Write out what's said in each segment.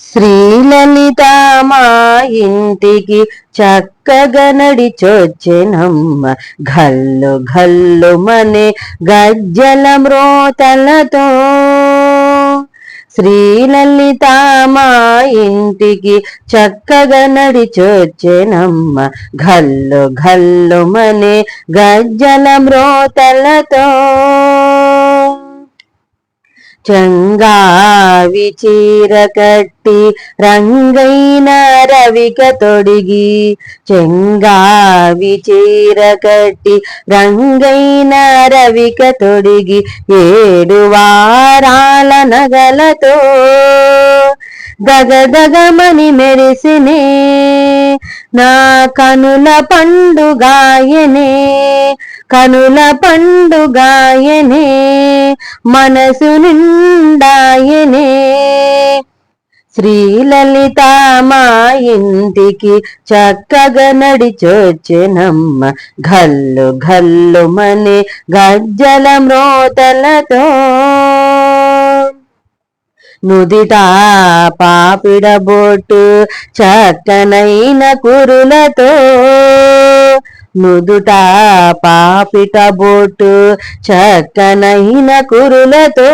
శ్రీలలిత మా ఇంటికి చక్కగా నడిచొచ్చెనమ్మ. ఘల్లు ఘల్లు మనే గజ్జల మ్రోతలతో. శ్రీలలిత మా ఇంటికి చక్కగా నడిచొచ్చెనమ్మ. ఘల్లు ఘల్లు మనే గజ్జల మ్రోతలతో. చంగావి చీర కట్టి రంగైన రవిక తొడిగి చెంగావి చీర కట్టి రంగైన రవిక తొడిగి ఏడు వారాల నగలతో గగగగమని మెరిసినే నా కనుల పండుగాయనే కనుల పండుగాయనే. మనసు నిండాయనే. శ్రీలలిత మా ఇంటికి చక్కగా నడిచొచ్చెనమ్మ. గల్లు గల్లు మని గజ్జల మ్రోతలతో. నుదిట పాపిడ బొట్టు చక్కనైన కురులతో. నుదుట పాపిట బొట్టు చక్కనైన కురులతో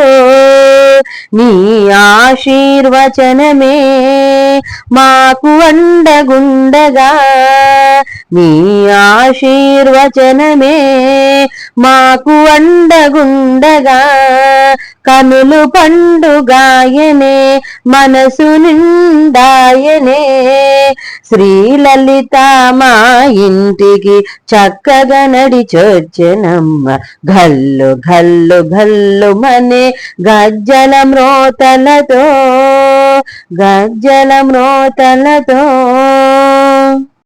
నీ ఆశీర్వచనమే మాకు అండగుండగా. నీ ఆశీర్వచనమే మాకు అండగుండగా. కనులు పండుగాయనే మనసు నిండాయనే. శ్రీలలిత మా ఇంటికి చక్కగా నడిచొచ్చనమ్మ. గల్లు గల్లు గల్లు మనే గజ్జల మ్రోతలతో గజ్జల మ్రోతలతో.